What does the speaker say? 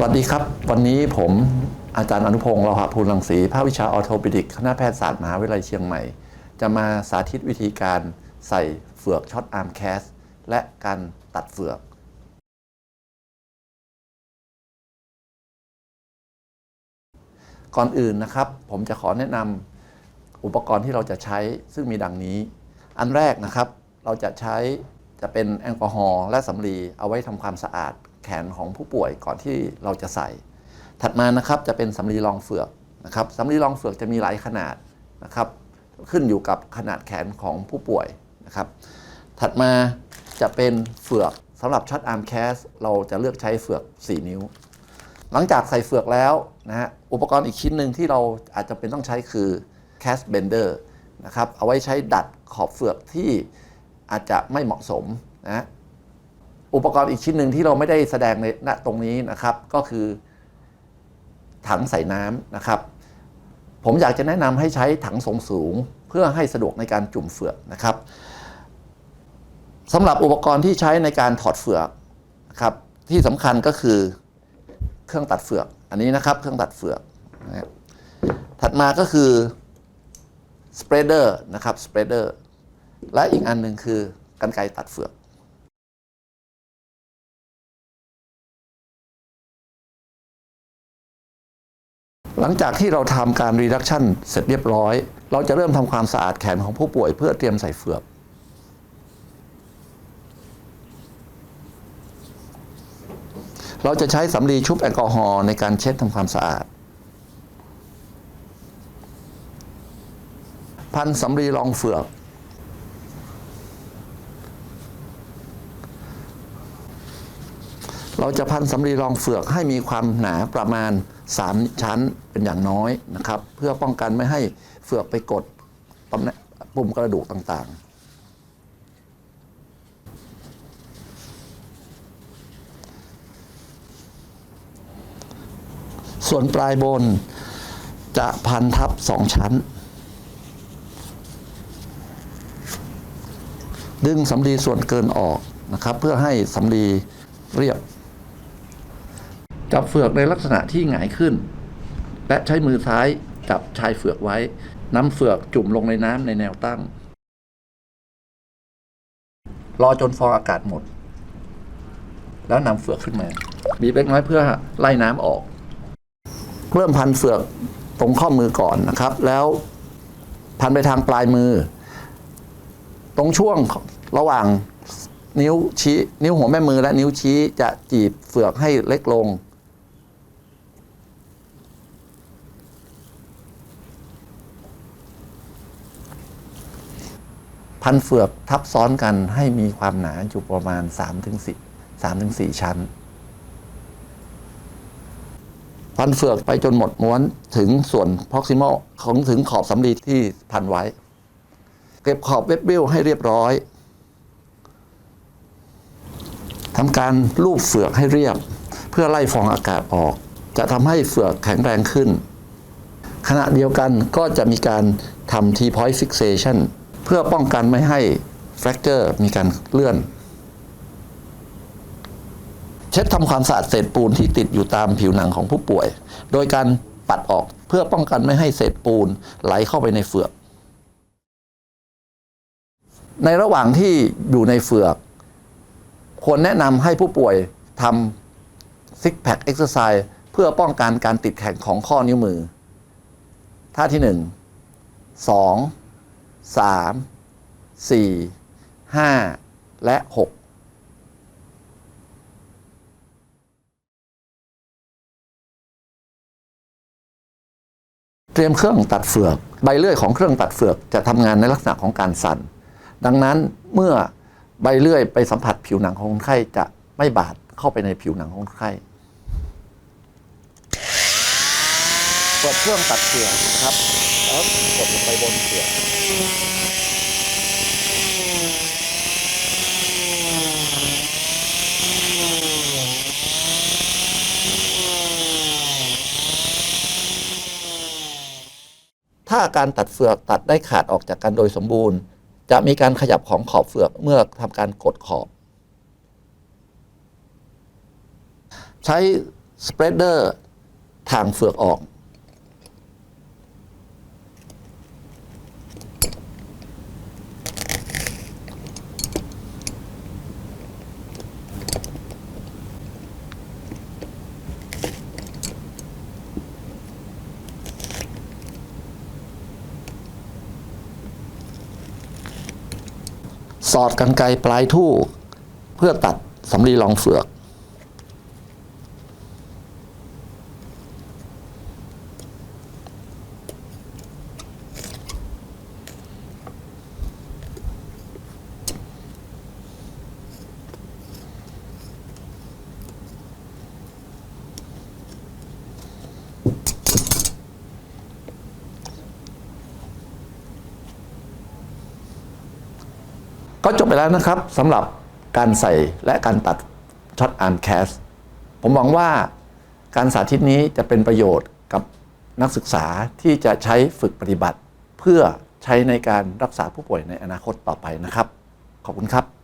สวัสดีครับ วันนี้ผมอาจารย์อนุพงศ์เราหะภูลรังสีภาควิชาออโทปิดิกคณะแพทยศาสตร์มหาวิทยาลัยเชียงใหม่ จะมาสาธิตวิธีการใส่เฟือกช็อตอาร์มแคสและการตัดเฟือก ก่อนอื่นนะครับ ผมจะขอแนะนำอุปกรณ์ที่เราจะใช้ซึ่งมีดังนี้ อันแรกนะครับเราจะใช้จะเป็นแอลกอฮอล์และสำลีเอาไว้ทำความสะอาด แขนของผู้ป่วยก่อนที่เราจะใส่ ถัดมานะครับจะเป็นสำลีรองเฟือกนะครับสำลีรองเฟือกจะมีหลายขนาดนะครับขึ้นอยู่กับขนาดแขนของผู้ป่วยนะครับ ถัดมาจะเป็นเฟือกสำหรับช็อตอาร์มแคสเราจะเลือกใช้เฟือก 4 นิ้ว หลังจากใส่เฟือกแล้วนะฮะอุปกรณ์อีกชิ้นหนึ่งที่เราอาจจะเป็นต้องใช้คือ cast bender นะครับเอาไว้ใช้ดัดขอบเฟือกที่อาจจะไม่เหมาะสมนะ อุปกรณ์อีกชิ้นหนึ่งที่เราไม่ได้แสดงในณตรงนี้นะครับ ก็คือ ถังใส่น้ำนะครับ ผมอยากจะแนะนำให้ใช้ถังทรงสูง เพื่อให้สะดวกในการจุ่มเฟือกนะครับสำหรับอุปกรณ์ที่ใช้ในการถอดเฟือกนะครับ ที่สำคัญก็คือเครื่องตัดเฟือก อันนี้นะครับ เครื่องตัดเฟือกนะถัดมาก็คือสเปรดเดอร์นะครับสเปรดเดอร์และอีกอันหนึ่งคือกันไกรตัดเฟือก หลังจากที่เราทำการรีดักชันเสร็จเรียบร้อย เราจะเริ่มทำความสะอาดแขนของผู้ป่วยเพื่อเตรียมใส่เฟือก เราจะใช้สำลีชุบแอลกอฮอล์ในการเช็ดทำความสะอาด พันสำลีรองเฟือก เราจะพันสำลีรองเฟือกให้มีความหนาประมาณ 3 ชั้นเป็นอย่างน้อยนะครับ เพื่อป้องกันไม่ให้เฟือกไปกดตำแหน่งปุ่มกระดูกต่างๆส่วนปลายบนจะพันทับสองชั้น ดึงสำลีส่วนเกินออกนะครับ เพื่อให้สำลีเรียบ จับเฟือกในลักษณะที่หงายขึ้น และใช้มือซ้ายจับชายเฟือกไว้นำเฟือกจุ่มลงในน้ำในแนวตั้ง รอจนฟองอากาศหมด แล้วนำเฟือกขึ้นมาบีบเล็กน้อยเพื่อไล่น้ำออก เริ่มพันเฟือกตรงข้อมือก่อนนะครับ แล้วพันไปทางปลายมือ ตรงช่วงระหว่างนิ้วชี้นิ้วหัวแม่มือและนิ้วชี้จะจีบเฟือกให้เล็กลง พันเฟือกทับซ้อนกันให้มีความหนาอยู่ประมาณ 3-4 3-4 ชั้น พันเฟือกไปจนหมดม้วนถึงส่วน proximal ของถึงขอบสำลีที่พันไว้ เก็บขอบเว็บเบิลให้เรียบร้อยทำการลูบเฟือกให้เรียบ เพื่อไล่ฟองอากาศออก จะทำให้เฟือกแข็งแรงขึ้น ขณะเดียวกันก็จะมีการทำ T point fixation เพื่อป้องกันไม่ให้ fracture มีการเลื่อน เช็ดทำความสะอาดเศษปูนที่ติดอยู่ตามผิวหนังของผู้ป่วย โดยการปัดออกเพื่อป้องกันไม่ให้เศษปูนไหลเข้าไปในเฟือก ในระหว่างที่อยู่ในเฟือก ควรแนะนำให้ผู้ป่วยทำซิกแพคเอ็กซ์ไซส์เพื่อป้องกันการติดแข็งของข้อนิ้วมือ ท่าที่หนึ่ งสองสามสี่ห้าและหกเตรียมเครื่องตัดเฟือก ใบเลื่อยของเครื่องตัดเฟือกจะทำงานในลักษณะของการสั่น ดังนั้นเมื่อใบเลื่อยไปสัมผัสผิวหนังของคนไข้จะไม่บาดเข้าไปในผิวหนังของคนไข้เปิดเครื่องตัดเฟือกนะครับแล้วกดลงไปบนเฟือก ถ้าการตัดเฟือกตัดได้ขาดออกจากกันโดยสมบูรณ์ จะมีการขยับของขอบเฟือกเมื่อทำการกดขอบ ใช้สเปรดเดอร์ทางเฟือกออก สอดกันไกลปลายทู่ เพื่อตัดสำลีรองเฟือก ก็จบไปแล้วนะครับสำหรับการใส่และการตัดช็อตอาร์มแคสผมหวังว่าการสาธิตนี้จะเป็นประโยชน์กับนักศึกษาที่จะใช้ฝึกปฏิบัติ เพื่อใช้ในการรักษาผู้ป่วยในอนาคตต่อไปนะครับ ขอบคุณครับ